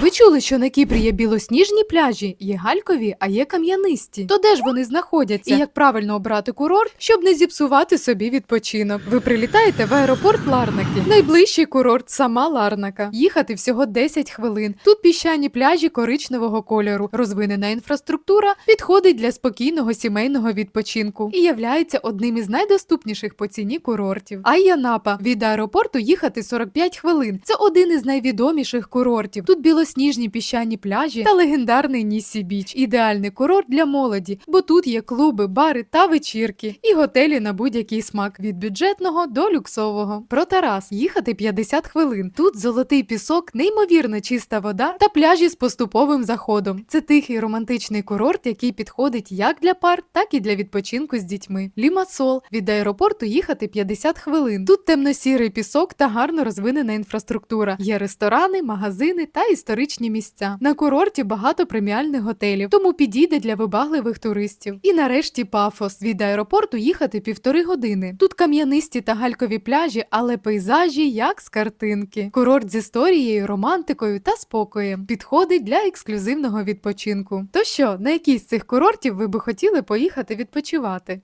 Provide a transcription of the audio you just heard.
Ви чули, що на Кіпрі є білосніжні пляжі, є галькові, а є кам'янисті. То де ж вони знаходяться? І як правильно обрати курорт, щоб не зіпсувати собі відпочинок? Ви прилітаєте в аеропорт Ларнаки. Найближчий курорт сама Ларнака. Їхати всього 10 хвилин. Тут піщані пляжі коричневого кольору. Розвинена інфраструктура підходить для спокійного сімейного відпочинку і являється одним із найдоступніших по ціні курортів. Айянапа від аеропорту їхати 45 хвилин. Це один із найвідоміших курортів. Тут білосніжні піщані пляжі та легендарний Нісі Біч. Ідеальний курорт для молоді, бо тут є клуби, бари та вечірки, і готелі на будь-який смак від бюджетного до люксового. Про Тарас їхати 50 хвилин. Тут золотий пісок, неймовірно чиста вода та пляжі з поступовим заходом. Це тихий романтичний курорт, який підходить як для пар, так і для відпочинку з дітьми. Лімасол від аеропорту їхати 50 хвилин. Тут темно-сірий пісок та гарно розвинена інфраструктура. Є ресторани, магазини та історичні місця. На курорті багато преміальних готелів, тому підійде для вибагливих туристів. І нарешті Пафос від аеропорту їхати півтори години. Тут кам'янисті та галькові пляжі, але пейзажі як з картинки. Курорт з історією, романтикою та спокоєм підходить для ексклюзивного відпочинку. То що, на який з цих курортів ви би хотіли поїхати відпочивати?